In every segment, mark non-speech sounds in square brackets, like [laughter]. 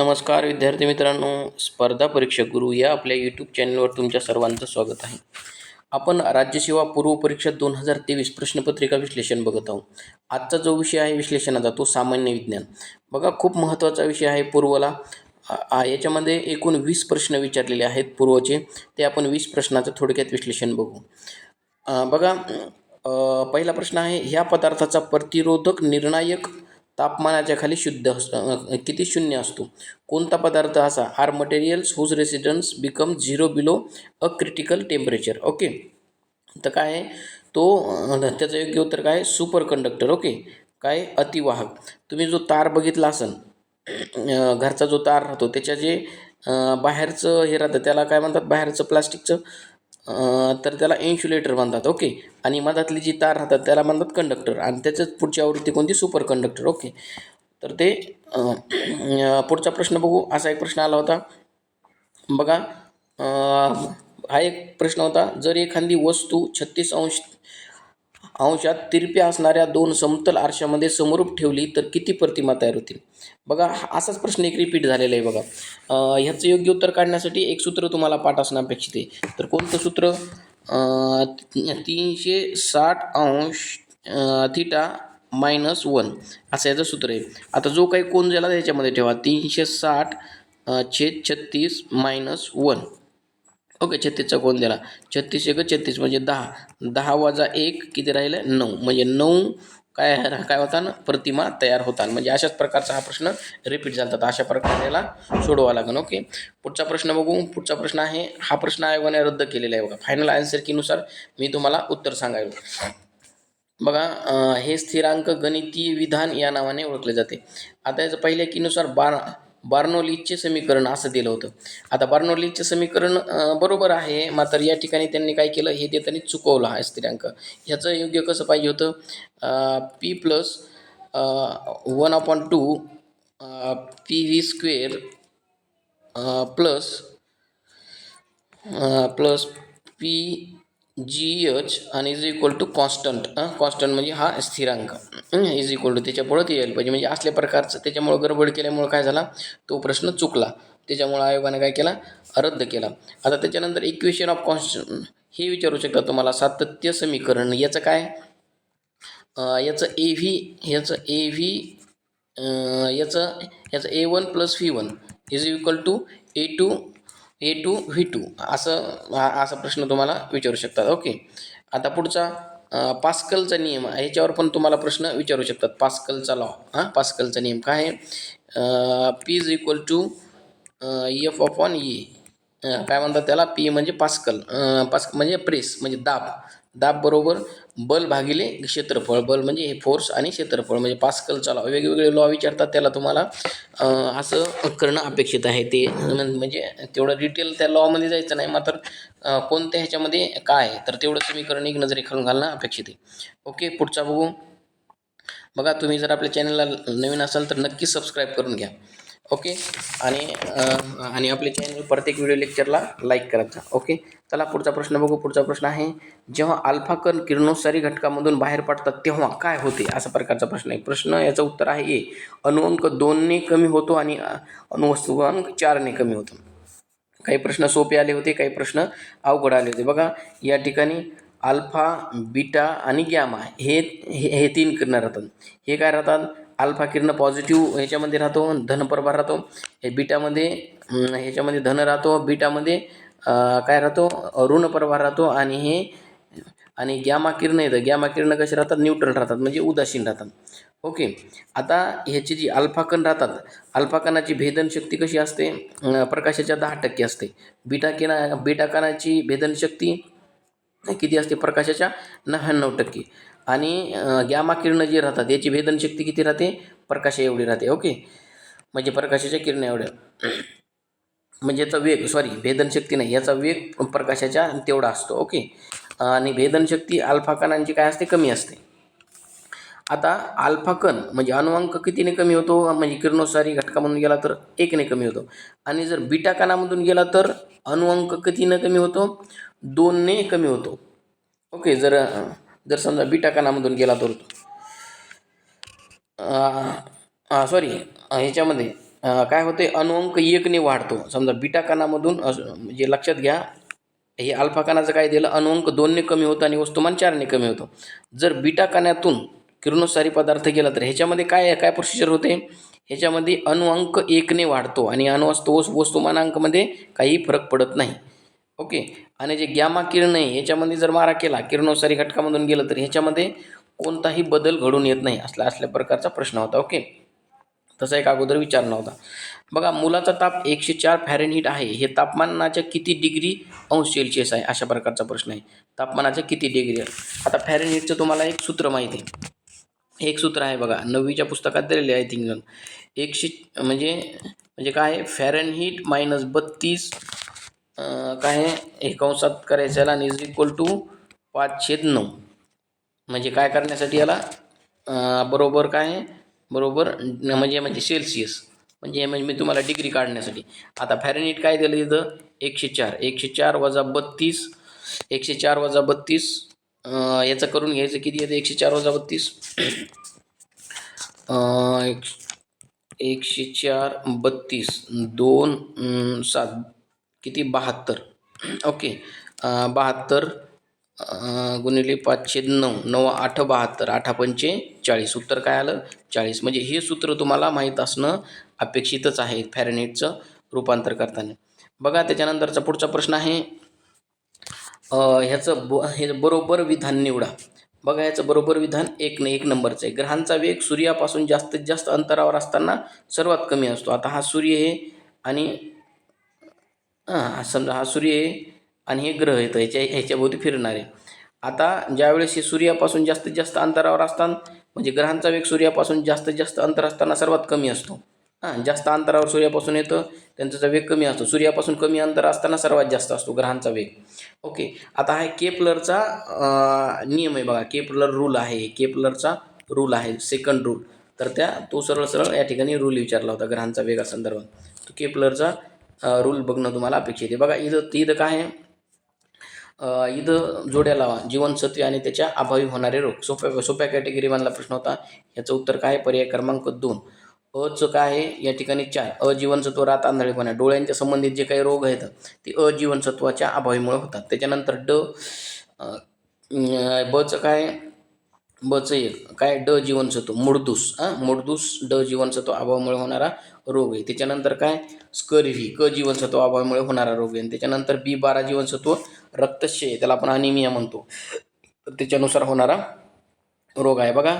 नमस्कार विद्यार्थी मित्रांनो. स्पर्धा परीक्षक गुरु या आपल्या यूट्यूब चॅनलवर तुमच्या सर्वांचं स्वागत आहे. आपण राज्यसेवा पूर्व परीक्षा दोन हजार तेवीस प्रश्नपत्रिका विश्लेषण बघत आहोत. आजचा जो विषय आहे विश्लेषणाचा तो सामान्य विज्ञान. बघा खूप महत्त्वाचा विषय आहे पूर्वला. याच्यामध्ये एकूण वीस प्रश्न विचारलेले आहेत पूर्वचे. ते आपण वीस प्रश्नाचं थोडक्यात विश्लेषण बघू. बघा पहिला प्रश्न आहे ह्या पदार्थाचा प्रतिरोधक निर्णायक तापमानाच्या खाली शुद्ध अस- किती शून्य असतो? कोणता पदार्थ असा? Are materials whose residence become zero below a critical temperature okay? तर काय आहे? तो त्याचं योग्य उत्तर काय सुपर कंडक्टर ओके? काय? अतिवाहक. तुम्ही जो तार बघितला असन घरचा जो तार राहतो त्याच्या जे बाहेरचं हे राहतं त्याला काय म्हणतात? बाहेरचं प्लास्टिकचं तर त्याला इन्शुलेटर म्हणतात ओके आणि मधातली जी तार राहतात त्याला म्हणतात कंडक्टर आणि त्याच्याच पुढची आवृत्ती कोणती? सुपर कंडक्टर ओके तर ते पुढचा प्रश्न बघू. असा एक प्रश्न आला होता. बघा हा एक प्रश्न होता. जर एखादी वस्तू छत्तीस अंश अंशात तिरप्या असणाऱ्या दोन समतल आरशामध्ये समरूप ठेवली तर किती प्रतिमा तयार होतील? बघा हा असाच प्रश्न एक रिपीट झालेला आहे बघा. ह्याचं योग्य उत्तर काढण्यासाठी एक सूत्र तुम्हाला पाठ असणं अपेक्षित आहे. तर कोणतं सूत्र? तीनशे साठ अंश थिटा मायनस वन असं याचं सूत्र आहे. आता जो काही कोण ज्याला त्याच्यामध्ये ठेवा तीनशे साठ छेद छत्तीस मायनस वन ओके छत्तीसचा कोण दिला? छत्तीस एक छत्तीस म्हणजे दहा. दहा वजा एक किती राहिलं? नऊ. म्हणजे नऊ काय काय होता ना? प्रतिमा तयार होतात म्हणजे अशाच प्रकारचा हा प्रश्न रिपीट झाला. तर अशा प्रकारे याला सोडवा लागेल. ओके? पुढचा प्रश्न बघू. पुढचा प्रश्न आहे हा प्रश्न आयोगाने रद्द केलेला आहे बघा. फायनल आन्सर कीनुसार मी तुम्हाला उत्तर सांगायला बघा हे स्थिरांक गणितीय विधान या नावाने ओळखले जाते. आता याचं पहिल्या कीनुसार बारा. बार्नोलीचे समीकरण असं दिलं होतं. आता बार्नोलीचे समीकरण बरोबर आहे मात्र या ठिकाणी त्यांनी काय केलं? हे देताना चुकवलं हा स्थिरांक. ह्याचं योग्य कसं पाहिजे होतं? P plus one upon two P V square plus plus P G H आणि is equal to constant constant म्हणजे हा स्थिरांक इज इक्वल टू त्याच्यापुढं ते यायला पाहिजे म्हणजे, म्हणजे असल्या प्रकारचं त्याच्यामुळं गडबड केल्यामुळं काय झाला? तो प्रश्न चुकला. त्याच्यामुळं आयोगाने काय केला? रद्द केला. आता त्याच्यानंतर इक्वेशन ऑफ कॉन्स्टंट हे विचारू शकता तुम्हाला? सातत्य समीकरण याचं काय? याचं ए व्ही याचं ए व्ही याचं याचं A one plus V one is equal to A two A two V two असं हा असा प्रश्न तुम्हाला विचारू शकतात. ओके. आता पुढचा पास्कलचा नियम ह्याच्यावर पण तुम्हाला प्रश्न विचारू शकतात. पास्कलचा लॉ हां पास्कलचा नियम काय आहे? P is equal to F of on E काय म्हणतात त्याला? पी म्हणजे पास्कल. पास्क म्हणजे प्रेस म्हणजे दाब. दाब बरोबर बल भागिले क्षेत्रफळ. बल म्हणजे हे फोर्स आणि क्षेत्रफळ. म्हणजे पास्कलचा लॉ वेगवेगळे लॉ विचारतात त्याला तुम्हाला असं करणं अपेक्षित आहे. ते म्हणजे तेवढं डिटेल त्या लॉमध्ये जायचं नाही. मात्र कोणत्या ह्याच्यामध्ये काय आहे? तर तेवढं समीकरण एक नजरे खालून घालणं अपेक्षित आहे. ओके पुढचा बघू. बघा तुम्ही जर आपल्या चॅनलला नवीन असाल तर नक्की सबस्क्राईब करून घ्या. ओके? आणि आणि आपले चॅनल प्रत्येक व्हिडिओ लेक्चरला लाईक करत जा ओके? चला पुढचा प्रश्न बघू. पुढचा प्रश्न आहे जेव्हा अल्फा कण किरणोत्सारी घटकामधून बाहेर पडतात तेव्हा काय होते? असा प्रकारचा प्रश्न आहे. प्रश्न याचं उत्तर आहे ए अणुअंक दोनने कमी होतो आणि अणुवस्तुअंक चारने कमी होतो. काही प्रश्न सोपे आले होते काही प्रश्न अवघड आले होते. बघा या ठिकाणी अल्फा बीटा आणि गॅमा हे हे हे तीन किरणं राहतात. हे काय राहतात? अल्फा किरण पॉझिटिव्ह ह्याच्यामध्ये राहतो धनप्रभार राहतो. हे बीटामध्ये ह्याच्यामध्ये धन राहतो बीटामध्ये काय राहतो? ऋण प्रभार राहतो आणि हे आणि गॅमा किरण येतं. गॅमा किरण कसे राहतात? न्यूट्रल राहतात म्हणजे उदासीन राहतात. ओके. आता ह्याची जी अल्फाकण राहतात अल्फाकणाची भेदनशक्ती कशी असते? प्रकाशाच्या दहा टक्के असते. बीटा किना बीटाकणाची भेदनशक्ती किती असते? प्रकाशाच्या नव्याण्णव टक्के. आणि गॅमा किरणं जी राहतात याची भेदन शक्ती किती राहते? प्रकाशा एवढी राहते ओके? म्हणजे प्रकाशाच्या किरण एवढ्या. म्हणजे याचा वेग सॉरी भेदन शक्ती नाही याचा वेग प्रकाशाच्या तेवढा असतो ओके? आणि भेदन शक्ती अल्फा कणांची काय असते? कमी असते. आता अल्फा कण म्हणजे अनुअंक कितीने कमी होतो? म्हणजे किरणोत्सारी घटकामधून गेला तर एकने कमी होतो. आणि जर बीटा कणामधून गेला तर अनुअंक कितीनं कमी होतो? दोनने कमी होतो. ओके जर जर समजा बीटा कणामधून गेला तर सॉरी ह्याच्यामध्ये काय होते अनुअंक एकने वाढतो. समजा बीटा कणामधून म्हणजे लक्षात घ्या हे अल्फा कणाचं काय दिलं अनुअंक दोनने कमी होतं आणि वस्तुमान चारने कमी होतं. जर बीटा कणातून किरणोत्सारी पदार्थ गेला तर ह्याच्यामध्ये काय काय प्रोसिजर होते? ह्याच्यामध्ये अनुअंक एकने वाढतो आणि अणुवस्तू वस्तुमानांकमध्ये काही फरक पडत नाही. ओके. आणि जे गॅमा किरण आहे ह्याच्यामध्ये जर मारा केला किरणोत्सारी घटकामधून गेलं तर ह्याच्यामध्ये कोणताही बदल घडून येत नाही असला असल्या प्रकारचा प्रश्न होता ओके. तसा एक अगोदर विचार नव्हता बघा मुलाचा ताप एकशे चार फॅरेनहीट आहे. हे तापमानाच्या किती डिग्री अंश सेल्सिअस आहे अशा प्रकारचा प्रश्न आहे. तापमानाच्या किती डिग्री आता फॅरेनहीटचं तुम्हाला एक सूत्र माहिती आहे. एक सूत्र आहे बघा नववीच्या पुस्तकात दिलेले आहे थिंक एकशे म्हणजे म्हणजे काय आहे? फॅरेनहीट मायनस बत्तीस काय आहे? हे कंसात करायचं याला इज इक्वल टू पाच छेद नऊ. म्हणजे काय करण्यासाठी याला? बरोबर काय आहे? बरोबर म्हणजे म्हणजे सेल्सिअस म्हणजे म्हणजे मी तुम्हाला डिग्री काढण्यासाठी. आता फॅरेनिट काय दिलं इथं? एकशे चार. एकशे चार वजा बत्तीस. एकशे चार वजा बत्तीस. याचं करून घ्यायचं किती येतं एकशे चार वजा बत्तीस. एक एकशे चार बत्तीस. दोन सात. किती? बहात्तर. ओके. बहात्तर गुणिले पाचशे नऊ नऊ आठ बहात्तर. आठा पंचे चाळीस. उत्तर काय आलं? चाळीस. म्हणजे हे सूत्र तुम्हाला माहीत असणं अपेक्षितच आहे फॅरेनेटचं रूपांतर करताना. बघा त्याच्यानंतरचा पुढचा प्रश्न आहे. ह्याचं ब हे बरोबर विधान निवडा. बघा ह्याचं बरोबर विधान एक न एक नंबरचं आहे. ग्रहांचा वेग सूर्यापासून जास्तीत जास्त अंतरावर असताना सर्वात कमी असतो. आता हा सूर्य आहे आणि समजा हा सूर्य आहे आणि हे ग्रह येतं ह्याच्या ह्याच्याभोवती फिरणारे आता ज्यावेळेस हे सूर्यापासून जास्तीत जास्त अंतरावर असतात म्हणजे ग्रहांचा वेग सूर्यापासून जास्तीत जास्त अंतर असताना सर्वात कमी असतो. हां जास्त अंतरावर सूर्यापासून येतं त्यांचा वेग कमी असतो. सूर्यापासून कमी अंतर असताना सर्वात जास्त असतो ग्रहांचा वेग. ओके आता हा केपलरचा नियम आहे बघा. केपलर रूल आहे. केपलरचा रूल आहे सेकंड रूल तर त्या तो सरळ सरळ या ठिकाणी रूल विचारला होता ग्रहांचा वेगासंदर्भात. तो केपलरचा रूल बघणं तुम्हाला अपेक्षित आहे. बघा इथं इथं काय आहे? अ, इथं जोड्या लावा. जीवनसत्वे आणि त्याच्या अभावी होणारे रोग. सोप्या सोप्या कॅटेगरीमधला प्रश्न होता. याचं उत्तर काय आहे? पर्याय क्रमांक दोन. अचं काय आहे? या ठिकाणी चार. अजीवनसत्व रात आंधळेपणा. डोळ्यांच्या संबंधित जे काही रोग आहेत ते अजीवनसत्वाच्या अभावीमुळे होतात. त्याच्यानंतर ड बचं काय बचं एक. काय ड जीवनसत्व? मुडदूस. हां मुडदूस ड जीवनसत्व अभावामुळे होणारा रोग आहे. त्याच्यानंतर काय? स्कर्व्ही क जीवनसत्व अभावामुळे होणारा रोग आहे. आणि त्याच्यानंतर बी बारा जीवनसत्व रक्तक्षय त्याला आपण अनिमिया म्हणतो. तर त्याच्यानुसार होणारा रोग आहे. बघा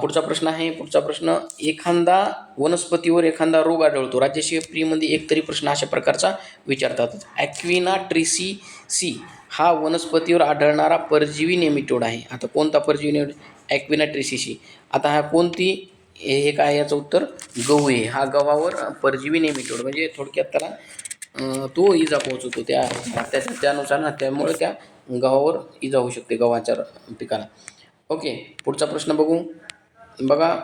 पुढचा प्रश्न आहे. पुढचा प्रश्न एखादा वनस्पतीवर एखादा रोग आढळतो. राज्यशीय फ्रीमध्ये एक तरी प्रश्न अशा प्रकारचा विचारतात. ॲक्विना ट्रिसी सी. हा वनस्पतीवर आढळणारा परजीवी नेमिटोड आहे. आता कोणता परजीवी नेमिटोड? ॲक्विनाट्रिसिशी आता हा कोणती हे काय याचं उत्तर? गहू आहे. हा गव्हावर परजीवी नेमिटोड. म्हणजे थोडक्यात त्याला तो इजा पोहोचवतो त्या त्याच्या त्यानुसार ना त्यामुळे त्या गव्हावर इजा होऊ शकते गव्हाच्या पिकाला. ओके पुढचा प्रश्न बघू. बघा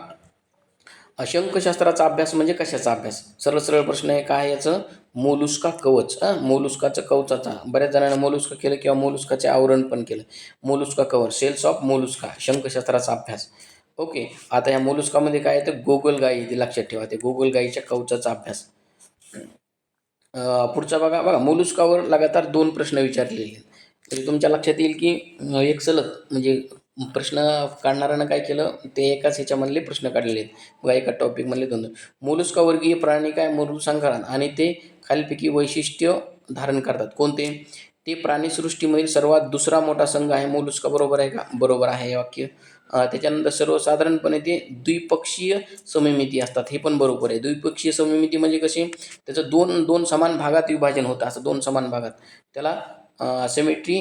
शंखशास्त्राचा अभ्यास म्हणजे कशाचा अभ्यास? सरळ सरळ प्रश्न आहे काय याचं? मोलुस्का कवच हां? मोलुस्काचं कवचाचा बऱ्याच जणांना मोलुस्का केलं किंवा मोलुस्काचे आवरण पण केलं. Mollusca cover shells of Mollusca शंखशास्त्राचा अभ्यास. ओके आता या मोलुस्कामध्ये काय येतं गोगल गाई ते लक्षात ठेवा ते गोगल गाईच्या कवचाचा अभ्यास. पुढचा बघा बघा मोलुस्कावर लगातार दोन प्रश्न विचारलेले आहेत. म्हणजे तुमच्या लक्षात येईल की एक सलग म्हणजे प्रश्न काढणाऱ्यानं काय केलं? ते एकाच ह्याच्यामधले प्रश्न काढलेले आहेत. बघा एका टॉपिकमधले दोन दोन. मोलुस्कावर्गीय प्राणी काय? मृदुसंकरण आणि ते खालीलपैकी वैशिष्ट्य धारण करतात. कोणते? ते प्राणीसृष्टीमधील सर्वात दुसरा मोठा संघ आहे. मोलुस्का बरोबर आहे का? बरोबर आहे हे वाक्य. त्याच्यानंतर सर्वसाधारणपणे ते द्विपक्षीय सममिती असतात. हे पण बरोबर आहे. द्विपक्षीय सममिती म्हणजे कसे त्याचं दोन दोन समान भागात विभाजन होतं. असं दोन समान भागात. त्याला सेमेट्री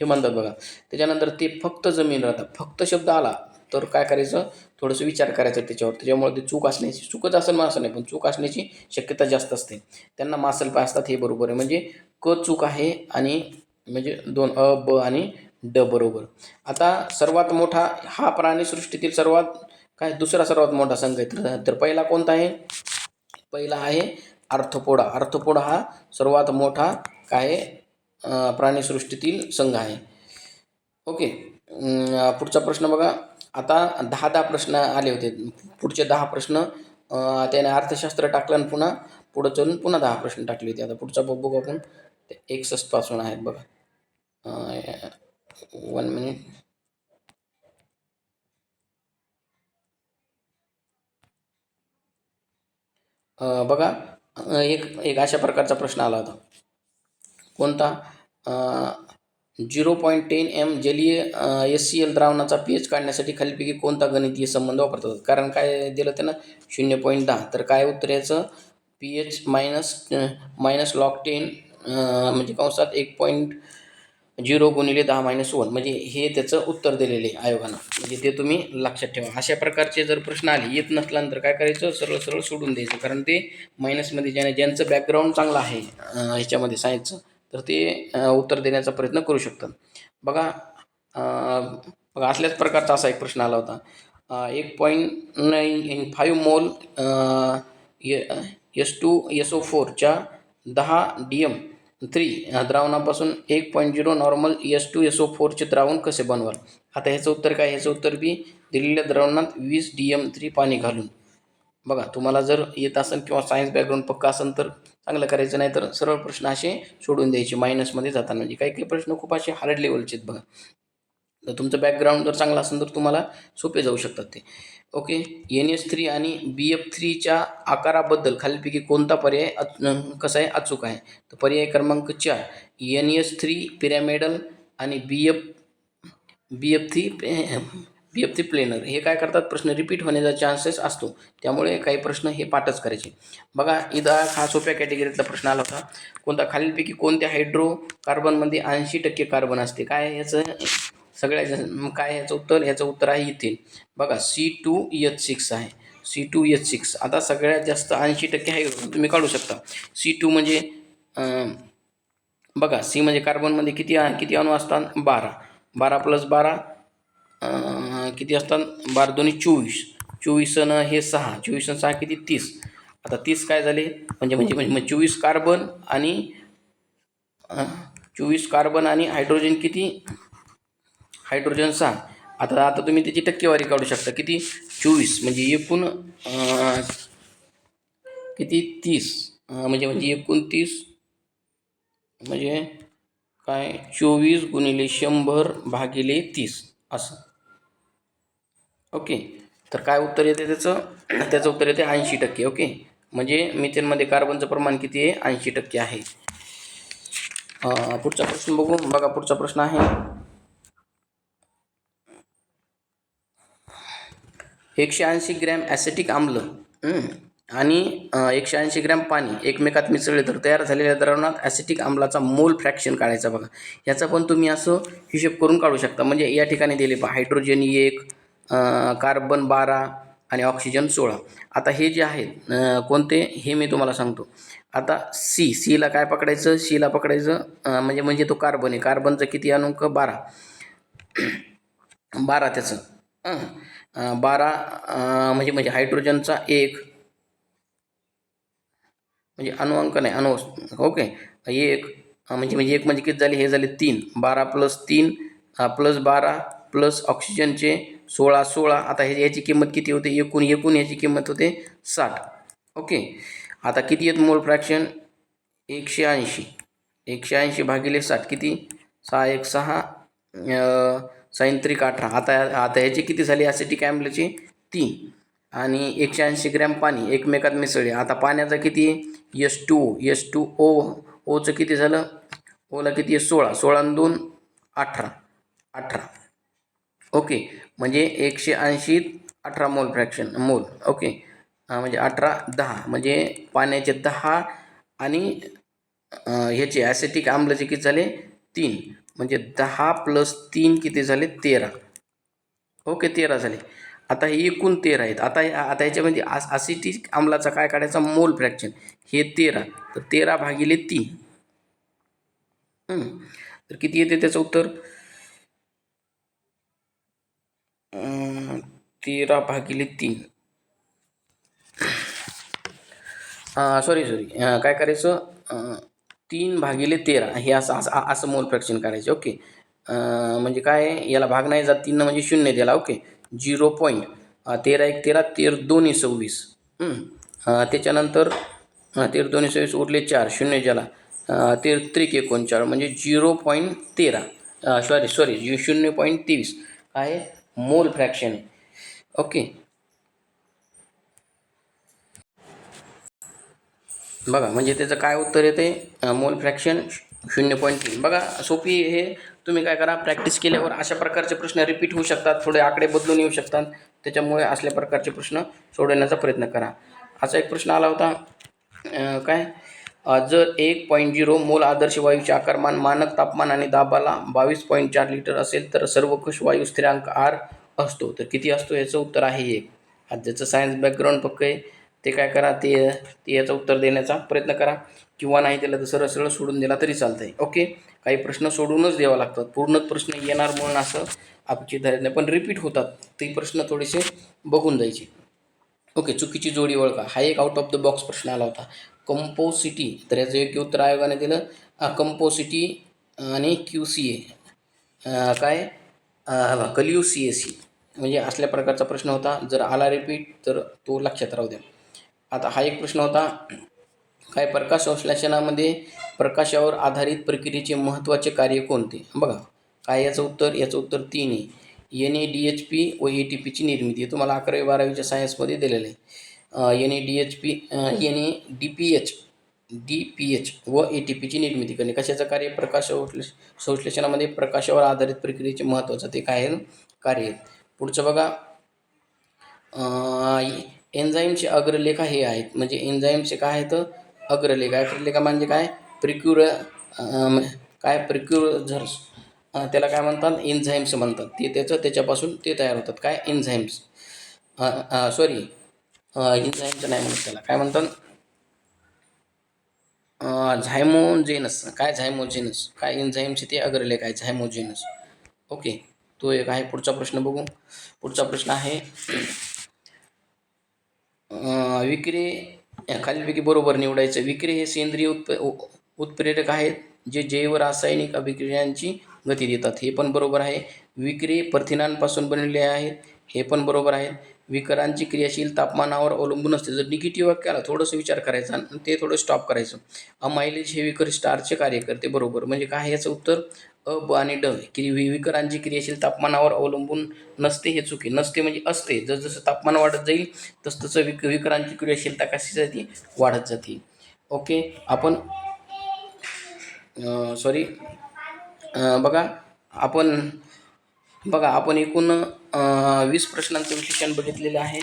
हे म्हणतात बघा. त्याच्यानंतर ते फक्त जमीन राहतात. फक्त शब्द आला तर काय करायचं? थोडंसं विचार करायचा त्याच्यावर. त्याच्यामुळे ते चूक असण्याची चूकच असेल असं नाही पण चूक असण्याची शक्यता जास्त असते. त्यांना मासल पाय असतात हे बरोबर आहे. म्हणजे क चूक आहे आणि म्हणजे दोन अ ब आणि ड बरोबर. आता सर्वात मोठा हा प्राणीसृष्टीतील सर्वात काय? दुसरा सर्वात मोठा संघ आहे. तर- पहिला कोणता आहे? पहिला आहे आर्थोपोडा. आर्थोपोडा हा सर्वात मोठा काय प्राणीसृष्टीतील संघ आहे. ओके. पुढचा प्रश्न बघा. आता दहा दहा प्रश्न आले होते. पुढचे दहा प्रश्न त्याने अर्थशास्त्र टाकलं आणि पुन्हा पुढं चलून पुन्हा दहा प्रश्न टाकले होते. आता पुढचा बघ बघू आपण. ते एकसष्टपासून आहेत बघा. वन मिनिट बघा. एक एक अशा प्रकारचा प्रश्न आला होता. कोणता? झिरो पॉईंट टेन एम जलीय एस सी एल द्रावणाचा पी एच काढण्यासाठी खालीलपैकी कोणता गणितीय संबंध वापरतात? कारण काय दिलं त्यानं? शून्य पॉईंट दहा. तर काय उत्तर याचं? P H minus minus log ten म्हणजे कंसात एक पॉईंट झिरो गुणिले दहा मायनस वन म्हणजे हे त्याचं उत्तर दिलेले आहे आयोगानं. म्हणजे ते तुम्ही लक्षात ठेवा. अशा प्रकारचे जर प्रश्न आले येत नसल्यानंतर काय करायचं? सरळ सरळ सोडून द्यायचं. कारण ते मायनसमध्ये ज्याने ज्यांचं बॅकग्राऊंड चांगलं आहे ह्याच्यामध्ये सायन्सचं तर ते उत्तर देण्याचा प्रयत्न करू शकतात. बघा बघा असल्याच प्रकारचा असा एक प्रश्न आला होता. एक point nine five mole S two S O फोरच्या दहा डी एम थ्री द्रावणापासून एक point zero normal S two S O फोरचे द्रावण कसे बनवाल? आता ह्याचं उत्तर काय? ह्याचं उत्तर बी दिलेल्या द्रावणात वीस डी एम थ्री पाणी घालून. बघा तुम्हाला जर येत असेल किंवा सायन्स बॅकग्राऊंड पक्का असेल तर चांगलं करायचं नाही तर सरळ प्रश्न असे सोडून द्यायचे मायनसमध्ये जाताना. म्हणजे काही काही प्रश्न खूप असे हार्ड लेवलचे आहेत बघा. तर तुमचं बॅकग्राऊंड जर चांगलं असेल तर तुम्हाला सोपे जाऊ शकतात ते. ओके एन एस थ्री आणि बी एफ थ्रीच्या आकाराबद्दल खालीलपैकी कोणता पर्याय अच- कसा आहे? अचूक आहे. तर पर्याय क्रमांक चार एन एस थ्री पिरॅमिडल आणि B F B F three B F three planar हे काय करतात? प्रश्न रिपीट होण्याचा चान्सेस असतो. त्यामुळे काही प्रश्न हे पाठच करायचे. बघा इदा हा सोप्या कॅटेगरीतला प्रश्न आला होता. कोणता? खालीलपैकी कोणत्या हायड्रो कार्बनमध्ये ऐंशी टक्के कार्बन असते? काय ह्याचं? सगळ्या काय ह्याचं उत्तर? ह्याचं उत्तर आहे इथेन. बघा सी टू एच सिक्स आहे. सी टू एच सिक्स आता सगळ्यात जास्त ऐंशी टक्के आहे. तुम्ही काढू शकता. सी टू म्हणजे बघा सी म्हणजे कार्बनमध्ये किती किती अणू असतात? बारा. बारा प्लस बारा किती असतात? बारा दोन्ही चोवीस. चोवीस न हे सहा. चोवीस न सहा किती? तीस. आता तीस काय झाले? म्हणजे म्हणजे म्हणजे म्हणजे चोवीस कार्बन आणि चोवीस कार्बन आणि हायड्रोजन किती? हायड्रोजन सहा. आता आता तुम्ही त्याची टक्केवारी काढू शकता. किती? चोवीस. म्हणजे एकूण किती? तीस. म्हणजे म्हणजे एकोणतीस म्हणजे काय? चोवीस गुणिले शंभर भागिले तीस. असं. ओके. तर काय उत्तर येते त्याचं? त्याचं उत्तर येते ऐंशी टक्के ओके. म्हणजे मिथेनमध्ये कार्बनचं प्रमाण किती आहे? ऐंशी टक्के आहे. पुढचा प्रश्न बघू. बघा पुढचा प्रश्न आहे. एकशे ऐंशी ग्रॅम ॲसेटिक आम्ल आणि एकशे ऐंशी ग्रॅम पाणी एकमेकात मिसळले तर तयार झालेल्या द्रावणात ॲसिटिक आम्लाचा मोल फ्रॅक्शन काढायचा बघा. याचा पण तुम्ही असं हिशेब करून काढू शकता. म्हणजे या ठिकाणी दिले पहा हायड्रोजन एक कार्बन बारा आणि ऑक्सिजन सोळा. आता हे जे आहेत कोणते? हे मी तुम्हाला सांगतो. आता सी सीला काय पकडायचं? सीला पकडायचं म्हणजे म्हणजे तो कार्बन आहे. कार्बनचं किती अनुक बारा. [clears throat] बारा त्याचं. बारा म्हणजे म्हणजे हायड्रोजनचा एक. म्हणजे अणुअंक नाही अणु ओके. एक म्हणजे म्हणजे एक म्हणजे किती झाले? हे झाले तीन. बारा प्लस तीन प्लस बारा प्लस ऑक्सिजनचे सोळा सोळा. आता हे याची किंमत किती होते? एकूण एकूण याची किंमत होते साठ. ओके. आता किती आहेत मोल फ्रॅक्शन एकशे ऐंशी. एकशे ऐंशी भागिले साठ किती? सहा एक सहा. सायंत्रिक अठरा. आता आता ह्याचे किती झाले? ॲसिटिक ॲम्लचे तीन. आणि एकशे ऐंशी ग्रॅम पाणी एकमेकात मिसळले. आता पाण्याचा किती? आहे S two S two O ओचं किती झालं? ओला किती? आहे सोळा सोळा दोन अठरा. अठरा. ओके. म्हणजे एकशे ऐंशी अठरा मोल फ्रॅक्शन मोल ओके म्हणजे अठरा दहा म्हणजे पाण्याचे दहा आणि ह्याचे ॲसिटिक आम्लचे किती झाले? तीन. म्हणजे दहा प्लस तीन किती झाले? तेरा. ओके तेरा झाले. आता हे एकूण तेरा आहेत. आता आता ह्याच्यामध्ये आस ॲसिटिक आम्लाचा काय काढायचा? मोल फ्रॅक्शन हे तेरा. तर तेरा भागिले तीन. तर किती येते त्याचं उत्तर अं, तेरा भागिले तीन. सॉरी सॉरी काय करायचं? तीन भागिले तेरा. हे असं असं असं मोल फ्रॅक्शन करायचं ओके म्हणजे काय याला भाग नाही जात तीन म्हणजे शून्य दिला ओके झिरो पॉईंट तेरा एक तेरा तेर दोन्ही सव्वीस. त्याच्यानंतर तेर दोन्ही सव्वीस उरले चार शून्य ज्याला. तेर त्रिक एकोणचाळ म्हणजे झिरो पॉईंट तेरा. सॉरी सॉरी शून्य पॉईंट तेवीस. काय आहे? मोल फ्रॅक्शन. आहे ओके. बघा म्हणजे त्याचं काय उत्तर येते मोल फ्रॅक्शन शून्य पॉईंट तीन. बघा सोपी हे. तुम्ही काय करा प्रॅक्टिस केल्यावर अशा प्रकारचे प्रश्न रिपीट होऊ शकतात थोडे आकडे बदलून येऊ शकतात. त्याच्यामुळे असल्या प्रकारचे प्रश्न सोडवण्याचा प्रयत्न करा. असा एक प्रश्न आला होता. काय? अं, जर एक पॉईंट झिरो मोल आदर्श वायूचे आकारमान मानक तापमान आणि दाबाला बावीस पॉईंट चार लिटर असेल तर सर्वकष वायू स्थिरांक आर असतो. तर किती असतो याचं उत्तर आहे एक. आज ज्याचं सायन्स बॅकग्राऊंड पक्क आहे ते काय करा ते ते याचं उत्तर देण्याचा प्रयत्न करा. किंवा नाही त्याला तर सरळ सरळ सोडून दिला तरी चालतं आहे ओके? काही प्रश्न सोडूनच द्यावा लागतात. पूर्णच प्रश्न येणार म्हणून असं आपची धरत नाही पण रिपीट होतात. ते प्रश्न थोडेसे बघून जायचे. ओके चुकीची जोडी ओळखा. हा एक आउट ऑफ द बॉक्स प्रश्न आला होता. कंपोसिटी तर याचं योग्य उत्तर आयोगाने दिलं. कंपोसिटी आणि क्यू सी ए. काय? कलियू सी एस सी. म्हणजे असल्या प्रकारचा प्रश्न होता. जर आला रिपीट तर तो लक्षात राहू द्या. आता हा एक प्रश्न होता. काय? प्रकाश संश्लेषणामध्ये प्रकाशावर आधारित प्रक्रियेचे महत्त्वाचे कार्य कोणते? बघा काय याचं उत्तर? याचं उत्तर तीन आहे N A D H P व ए टी पीची निर्मिती. हे तुम्हाला अकरावी बारावीच्या सायन्समध्ये दिलेलं आहे. N A D H P N A D P H D P H व ए टी पीची निर्मिती करणे. कशाचं कार्य? प्रकाश संश्लेषणामध्ये प्रकाशावर आधारित प्रक्रियेचे महत्त्वाचं ते काय आहे? कार्य. पुढचं बघा. एन्झाईमचे अग्रलेखा हे आहेत. म्हणजे एन्झाईमचे काय आहेत? अग्रलेखा. अग्रलेखा म्हणजे काय? प्रिक्युर काय? प्रिक्युरझर्स त्याला काय म्हणतात? एन्झाईम्स म्हणतात. ते त्याचं त्याच्यापासून ते तयार होतात. काय? एन्झाईम्स. सॉरी एन्झाईमचं नाही म्हणत त्याला काय म्हणतात? झायमोजेनस. काय झायमोजेनस? काय एन्झाईमचे ते अग्रलेख आहे झायमोजेनस. ओके. तो एक आहे. पुढचा प्रश्न बघू. पुढचा प्रश्न आहे. विक्री विक्रे खालीलपैकी बरोबर निवडायचं. विक्रे हे सेंद्रिय उत्प उत्प्रेरक आहेत जे जैव रासायनिक अभिक्रियांची गती देतात. हे पण बरोबर आहे. विक्रे प्रथिनांपासून बनलेले आहेत. हे पण बरोबर आहे विकरांची क्रियाशील तापमानावर अवलंबून असते. जर निगेटिव्ह वाक्य आला थोडंसं विचार करायचा आणि ते थोडं स्टॉप करायचं. अमायलेज हे विकर स्टारचे कार्य करते बरोबर. म्हणजे काय याचं उत्तर? अ ब आणि ड. की वि- विकरांची क्रियाशील तापमानावर अवलंबून नसते हे चुकी. नसते म्हणजे असते. जसजसं तापमान वाढत जाईल तसतसं विक विकरांची क्रियाशीलता कशी जाते वाढत जाते. ओके आपण सॉरी बघा. आपण बघा. आपण एकूण वीस प्रश्नांचं विश्लेषण बघितलेलं आहे.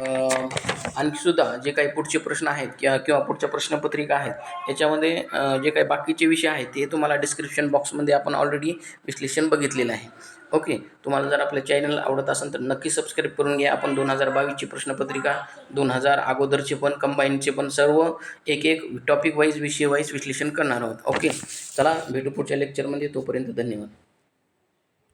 आणखी आणखीसुद्धा जे काही पुढचे प्रश्न आहेत किंवा किंवा पुढच्या प्रश्नपत्रिका आहेत याच्यामध्ये जे काही बाकीचे विषय आहेत ते तुम्हाला डिस्क्रिप्शन बॉक्समध्ये आपण ऑलरेडी विश्लेषण बघितलेलं आहे. ओके तुम्हाला जर आपलं चॅनल आवडत असेल तर नक्की सबस्क्राईब करून घ्या. आपण दोन हजार बावीसची प्रश्नपत्रिका दोन हजार अगोदरचे पण कंबाईनचे पण सर्व एक एक टॉपिक वाईज विषय वाईज विश्लेषण करणार आहोत. ओके चला भेटू पुढच्या लेक्चरमध्ये तोपर्यंत धन्यवाद.